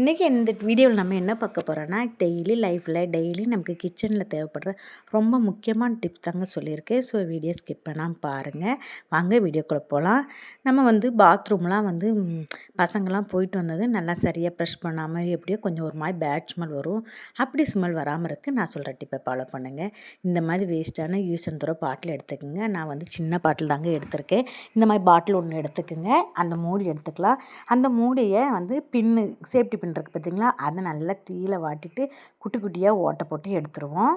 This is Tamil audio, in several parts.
இன்றைக்கி இந்த வீடியோவில் நம்ம என்ன பார்க்க போகிறோன்னா டெய்லி லைஃப்பில் டெய்லி நமக்கு கிச்சனில் தேவைப்படுற ரொம்ப முக்கியமான டிப் தாங்க சொல்லியிருக்கேன். ஸோ வீடியோ ஸ்கிப் பண்ணாமல் பாருங்கள் வாங்க வீடியோக்குள்ளே போகலாம் நம்ம வந்து பாத்ரூம்லாம் வந்து பசங்கள்லாம் போயிட்டு வந்தது நல்லா சரியாக ப்ரெஷ் பண்ணாமல் எப்படியோ கொஞ்சம் ஒரு மாதிரி பேட் ஸ்மெல் வரும். அப்படி ஸ்மெல் வராமல் இருக்குது நான் சொல்கிற டிப்பை ஃபாலோ பண்ணுங்கள் இந்த மாதிரி வேஸ்ட்டான யூஸ் அண்ட் தூரம் பாட்டில் எடுத்துக்கோங்க. நான் வந்து சின்ன பாட்டில் தாங்க எடுத்திருக்கேன். இந்த மாதிரி பாட்டில் ஒன்று எடுத்துக்கோங்க. அந்த மூடி எடுத்துக்கலாம். அந்த மூடியை வந்து பின்னு சேஃப்டி பின் இருக்குது பார்த்திங்களா? அதை நல்லா தீயில் வாட்டிட்டு குட்டி குட்டியாக ஓட்டை போட்டு எடுத்துருவோம்.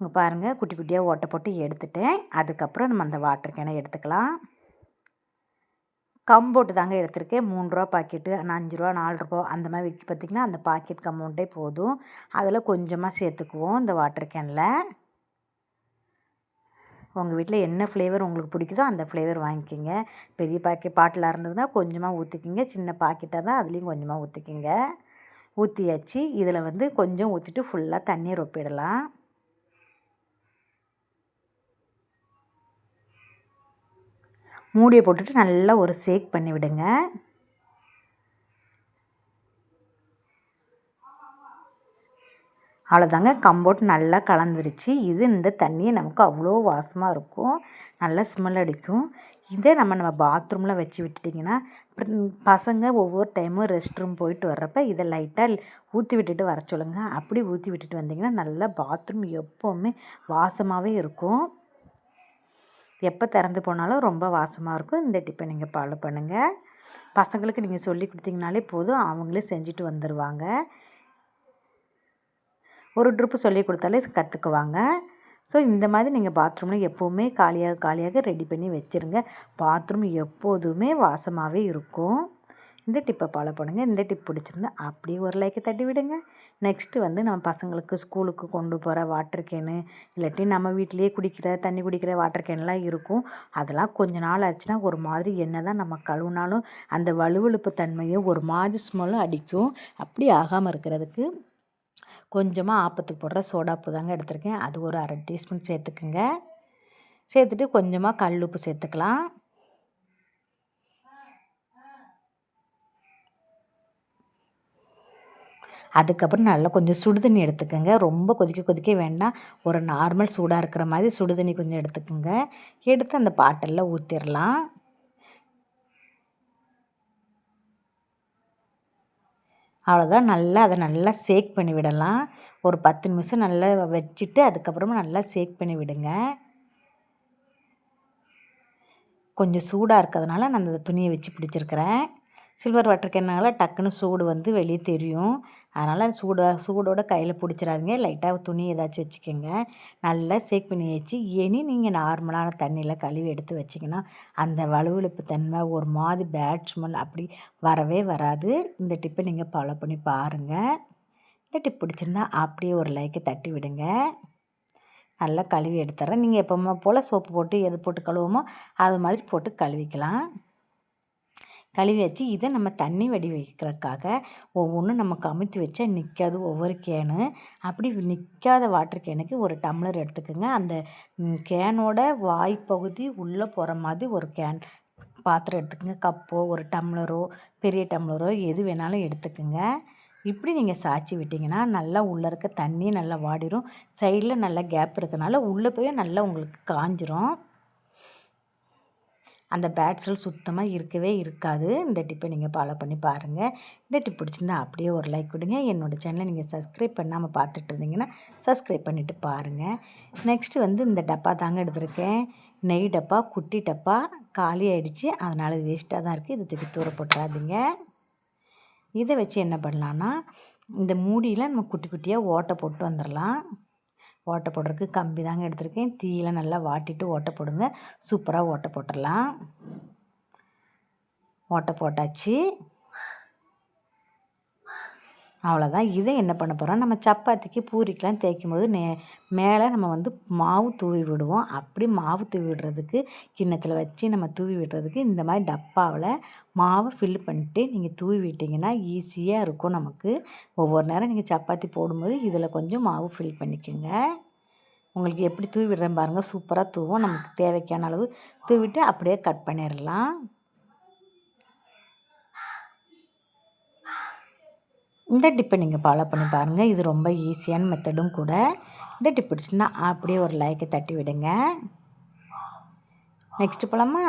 இங்கே பாருங்கள் குட்டி குட்டியாக ஓட்டை போட்டு எடுத்துட்டேன். அதுக்கப்புறம் நம்ம அந்த வாட்டர் கேனை எடுத்துக்கலாம். கம்போட்டு தாங்க எடுத்திருக்கேன். மூணு ரூபா பாக்கெட்டு அஞ்சு ரூபா நாலு ரூபா அந்த மாதிரி விற்க பார்த்திங்கன்னா அந்த பாக்கெட் கம்பௌண்ட்டே போதும். அதில் கொஞ்சமாக சேர்த்துக்குவோம் இந்த வாட்டர் கேனில். உங்கள் வீட்டில் என்ன ஃப்ளேவர் உங்களுக்கு பிடிக்குதோ அந்த ஃப்ளேவர் வாங்கிக்கிங்க. பெரிய பாக்கெட் பாட்டிலாக இருந்ததுன்னா கொஞ்சமாக ஊற்றிக்கிங்க சின்ன பாக்கெட்டாக தான் அதுலேயும் கொஞ்சமாக ஊற்றிக்கிங்க ஊற்றியாச்சு இதில் வந்து கொஞ்சம் ஊற்றிட்டு ஃபுல்லாக தண்ணி ரொப்பிடலாம் மூடியை போட்டுட்டு நல்லா ஒரு சேக் பண்ணி விடுங்க அவ்வளோதாங்க கம்போட் நல்லா கலந்துருச்சு. இது இந்த தண்ணியை நமக்கு அவ்வளோ வாசமாக இருக்கும். நல்லா ஸ்மெல் அடிக்கும். இதே நம்ம நம்ம பாத்ரூமில் வச்சு விட்டுட்டிங்கன்னா பசங்க ஒவ்வொரு டைமும் ரெஸ்ட் ரூம் போயிட்டு வர்றப்ப இதை லைட்டாக ஊற்றி விட்டுட்டு வர சொல்லுங்கள் அப்படி ஊற்றி விட்டுட்டு வந்திங்கன்னா நல்லா பாத்ரூம் எப்போவுமே வாசமாகவே இருக்கும். எப்போ திறந்து போனாலும் ரொம்ப வாசமாக இருக்கும். இந்த டிப்பை நீங்கள் ஃபாலோ பண்ணுங்கள் பசங்களுக்கு நீங்கள் சொல்லி கொடுத்தீங்கனாலே போதும். அவங்களே செஞ்சுட்டு வந்துடுவாங்க ஒரு ட்ரிப்பு சொல்லி கொடுத்தாலே கற்றுக்குவாங்க ஸோ இந்த மாதிரி நீங்கள் பாத்ரூமில் எப்போவுமே காலியாக காலியாக ரெடி பண்ணி வச்சுருங்க. பாத்ரூம் எப்போதுமே வாசமாகவே இருக்கும். இந்த டிப்பை ஃபாலோ பண்ணுங்கள் இந்த டிப் பிடிச்சிருந்தா அப்படியே ஒரு லைக்கை தட்டி விடுங்க. நெக்ஸ்ட்டு வந்து நம்ம பசங்களுக்கு ஸ்கூலுக்கு கொண்டு போகிற வாட்டர் கேனு இல்லாட்டி நம்ம வீட்டிலேயே குடிக்கிற தண்ணி குடிக்கிற வாட்டர் கேன்லாம் இருக்கும். அதெல்லாம் கொஞ்ச நாள் ஆச்சுன்னா ஒரு மாதிரி என்ன தான் நம்ம கழுவுனாலும் அந்த வலுவழுப்பு தன்மையும் ஒரு மாதிரி ஸ்மெல்லும் அடிக்கும். அப்படி ஆகாமல் இருக்கிறதுக்கு கொஞ்சமாக ஆப்பத்துக்கு போடுற சோடாப்பு தாங்க எடுத்திருக்கேன். அது ஒரு அரை டீஸ்பூன் சேர்த்துக்குங்க. சேர்த்துட்டு கொஞ்சமாக கல் உப்பு சேர்த்துக்கலாம். அதுக்கப்புறம் நல்லா கொஞ்சம் சுடுதண்ணி எடுத்துக்கோங்க. ரொம்ப கொதிக்க கொதிக்க வேண்டாம். ஒரு நார்மல் சூடாக இருக்கிற மாதிரி சுடுதண்ணி கொஞ்சம் எடுத்துக்கோங்க. எடுத்து அந்த பாட்டிலில் ஊற்றிடலாம் அவ்வளோதான் நல்லா அதை நல்லா சேக் பண்ணி விடலாம். ஒரு பத்து நிமிஷம் நல்லா வச்சுட்டு அதுக்கப்புறமா நல்லா சேக் பண்ணி விடுங்க. கொஞ்சம் சூடாக இருக்கிறதுனால நான் அந்த துணியை வச்சு பிடிச்சிருக்கிறேன். சில்வர் வாட்டர் கேனால டக்குன்னு சூடு வந்து வெளியே தெரியும் அதனால் சூடாக சூடோட கையில் பிடிச்சிடாதீங்க லைட்டாக துணி ஏதாச்சும் வச்சுக்கோங்க நல்லா சேக் பண்ணி வச்சு இனி நீங்கள் நார்மலான தண்ணியில் கழுவி எடுத்து வச்சிங்கன்னா அந்த வலுவழுப்பு தன்மை ஒரு மாதிரி பேட் ஸ்மெல் அப்படி வரவே வராது இந்த டிப்பை நீங்கள் ஃபாலோ பண்ணி பாருங்கள் இந்த டிப் பிடிச்சிருந்தா அப்படியே ஒரு லைக்கை தட்டி விடுங்க நல்லா கழுவி எடுத்துறேன் நீங்கள் எப்போமா போல் சோப்பு போட்டு எது போட்டு கழுவுமோ அது மாதிரி போட்டு கழுவிக்கலாம் கழுவி வச்சு இதை நம்ம தண்ணி வடி வைக்கிறதுக்காக ஒவ்வொன்றும் நம்ம கமுத்தி வச்சா நிற்காது ஒவ்வொரு கேனு அப்படி நிற்காத வாட்டர் கேனுக்கு ஒரு டம்ளர் எடுத்துக்கோங்க. அந்த கேனோட வாய்ப்பகுதி உள்ளே போகிற மாதிரி ஒரு கேன் பாத்திரம் எடுத்துக்கோங்க. கப்போ ஒரு டம்ளரோ பெரிய டம்ளரோ எது வேணாலும் எடுத்துக்கோங்க. இப்படி நீங்கள் சாய்ச்சி விட்டிங்கன்னா நல்லா உள்ளே இருக்க தண்ணி நல்லா வாடிடும் சைடில் நல்லா கேப் இருக்கனால உள்ளே போய் நல்லா உங்களுக்கு காஞ்சிரும். அந்த பேட்ஸில் சுத்தமாக இருக்கவே இருக்காது. இந்த டிப்பை நீங்கள் ஃபாலோ பண்ணி பாருங்கள் இந்த டிப் பிடிச்சிருந்தா அப்படியே ஒரு லைக் கொடுங்க. என்னோடய சேனலை நீங்கள் சப்ஸ்கிரைப் பண்ணாமல் பார்த்துட்டு இருந்தீங்கன்னா சப்ஸ்கிரைப் பண்ணிவிட்டு பாருங்கள் நெக்ஸ்ட்டு வந்து இந்த டப்பா தாங்க எடுத்திருக்கேன். நெய் டப்பா குட்டி டப்பா காலி ஆகிடுச்சு அதனால் இது வேஸ்ட்டாக தான் இருக்குது இதை தூக்கி தூர போட்டுறாதீங்க. இதை வச்சு என்ன பண்ணலான்னா இந்த மூடியில் நம்ம குட்டி குட்டியாக ஓட்டை போட்டு வந்துடலாம் ஓட்டை போடுறதுக்கு கம்பி தாங்க எடுத்திருக்கேன். தீயில் நல்லா வாட்டிட்டு ஓட்டை போடுங்க. சூப்பராக ஓட்டை போட்டுடலாம். ஓட்டை போட்டாச்சு. அவ்வளோதான் இதை என்ன பண்ண போகிறோம் நம்ம சப்பாத்திக்கு பூரிக்கெலாம் தேய்க்கும் போது நே மேலே நம்ம வந்து மாவு தூவி விடுவோம். அப்படி மாவு தூவி விடுறதுக்கு கிண்ணத்தில் வச்சு நம்ம தூவி விடுறதுக்கு இந்த மாதிரி டப்பாவில் மாவை ஃபில் பண்ணிட்டு நீங்கள் தூவி விட்டிங்கன்னா ஈஸியாக இருக்கும் நமக்கு. ஒவ்வொரு நேரம் நீங்கள் சப்பாத்தி போடும்போது இதில் கொஞ்சம் மாவு ஃபில் பண்ணிக்கோங்க. உங்களுக்கு எப்படி தூவி விடுறேன் பாருங்கள் சூப்பராக தூவும். நமக்கு தேவைக்கான அளவு தூவிட்டு அப்படியே கட் பண்ணிடலாம். இந்த டிப்பை நீங்கள் ஃபாலோ பண்ணி பாருங்கள் இது ரொம்ப ஈஸியான மெத்தடும் கூட. இந்த டிப் பிடிச்சுன்னா அப்படியே ஒரு லைக்கை தட்டி விடுங்க. நெக்ஸ்ட்டு போகலாமா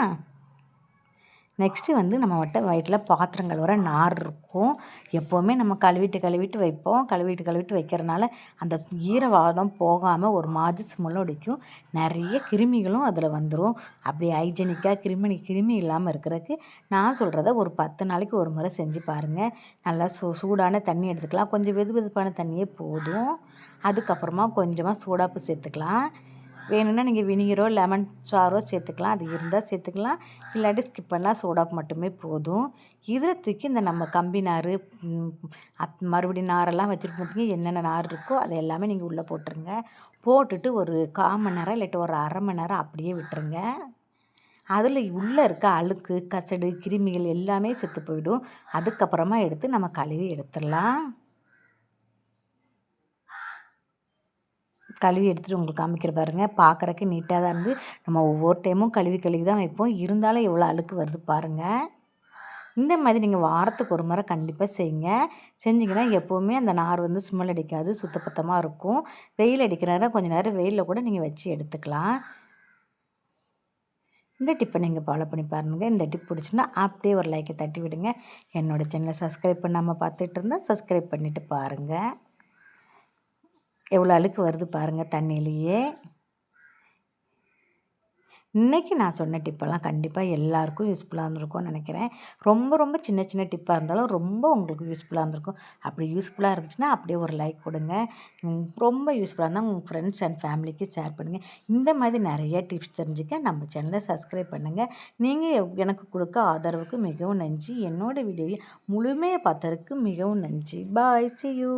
நெக்ஸ்ட்டு வந்து நம்ம வட்ட வயிற்றில் பாத்திரங்கள் வர நார் இருக்கும். எப்போவுமே நம்ம கழுவிட்டு கழுவிட்டு வைப்போம். கழுவிட்டு கழுவிட்டு வைக்கிறனால அந்த ஈரவாதம் போகாமல் ஒரு மாதிரி ஸ்மெல் அடிக்கும். நிறைய கிருமிகளும் அதில் வந்துடும் அப்படி ஹைஜெனிக்காக கிருமி கிருமி இல்லாமல் இருக்கிறதுக்கு நான் சொல்கிறத ஒரு பத்து நாளைக்கு ஒரு முறை செஞ்சு பாருங்கள் நல்லா சூ சூடான தண்ணி எடுத்துக்கலாம். கொஞ்சம் வெது வெதுப்பான தண்ணியே போதும். அதுக்கப்புறமா கொஞ்சமாக சூடாப்பு சேர்த்துக்கலாம். வேணும்னா நீங்கள் வினிகரோ லெமன் சாரோ சேர்த்துக்கலாம். அது இருந்தால் சேர்த்துக்கலாம். இல்லாட்டி ஸ்கிப் பண்ணலாம் சோடாக்கு மட்டுமே போதும். இதில் தூக்கி இந்த நம்ம கம்பி நார் அத் மறுபடியும் நாரெல்லாம் வச்சுருக்கோம் என்னென்ன நார் இருக்கோ அதை எல்லாமே நீங்கள் உள்ளே போட்டுருங்க. போட்டுட்டு ஒரு கால் மணி நேரம் இல்லாட்டி ஒரு அரை மணி நேரம் அப்படியே விட்டுருங்க. அதில் உள்ளே இருக்க அழுக்கு கச்சடு கிருமிகள் எல்லாமே செத்து போயிடும். அதுக்கப்புறமா எடுத்து நம்ம கழுவி எடுத்துடலாம். கழுவி எடுத்துகிட்டு உங்களுக்கு காமிக்கிற பாருங்கள் பார்க்குறக்கு நீட்டாக தான் இருந்து. நம்ம ஒவ்வொரு டைமும் கழுவி கழுவி தான் வைப்போம். இருந்தாலும் எவ்வளோ அழுக்கு வருது பாருங்கள் இந்த மாதிரி நீங்கள் வாரத்துக்கு ஒரு முறை கண்டிப்பாக செய்யுங்க. செஞ்சிங்கன்னா எப்போவுமே அந்த நார் வந்து சுமல் அடிக்காது சுத்தப்பத்தமாக இருக்கும். வெயில் அடிக்கிற நேரம் கொஞ்சம் நேரம் வெயிலில் கூட நீங்கள் வச்சு எடுத்துக்கலாம். இந்த டிப்பை நீங்கள் ஃபாலோ பண்ணி பாருங்கள் இந்த டிப் பிடிச்சுன்னா அப்படியே ஒரு லைக்கை தட்டி விடுங்க என்னோடய சேனலை சப்ஸ்கிரைப் பண்ணாமல் பார்த்துட்டு இருந்தால் சப்ஸ்கிரைப் பண்ணிவிட்டு பாருங்கள் எவ்வளோ அழுக்கு வருது பாருங்கள் தண்ணியிலையே. இன்றைக்கி நான் சொன்ன டிப்பெல்லாம் கண்டிப்பாக எல்லாருக்கும் யூஸ்ஃபுல்லாக இருந்திருக்கும்னு நினைக்கிறேன். ரொம்ப ரொம்ப சின்ன சின்ன டிப்பாக இருந்தாலும் ரொம்ப உங்களுக்கு யூஸ்ஃபுல்லாக இருந்திருக்கும். அப்படி யூஸ்ஃபுல்லாக இருந்துச்சுன்னா அப்படியே ஒரு லைக் கொடுங்க. ரொம்ப யூஸ்ஃபுல்லாக இருந்தால் உங்கள் ஃப்ரெண்ட்ஸ் அண்ட் ஃபேமிலிக்கு ஷேர் பண்ணுங்கள் இந்த மாதிரி நிறைய டிப்ஸ் தெரிஞ்சுக்க நம்ம சேனலை சப்ஸ்கிரைப் பண்ணுங்கள் நீங்கள் எனக்கு கொடுக்க ஆதரவுக்கு மிகவும் நன்றி. என்னோடய வீடியோவை முழுமையாக பார்த்ததுக்கு மிகவும் நன்றி. பாய் சி யூ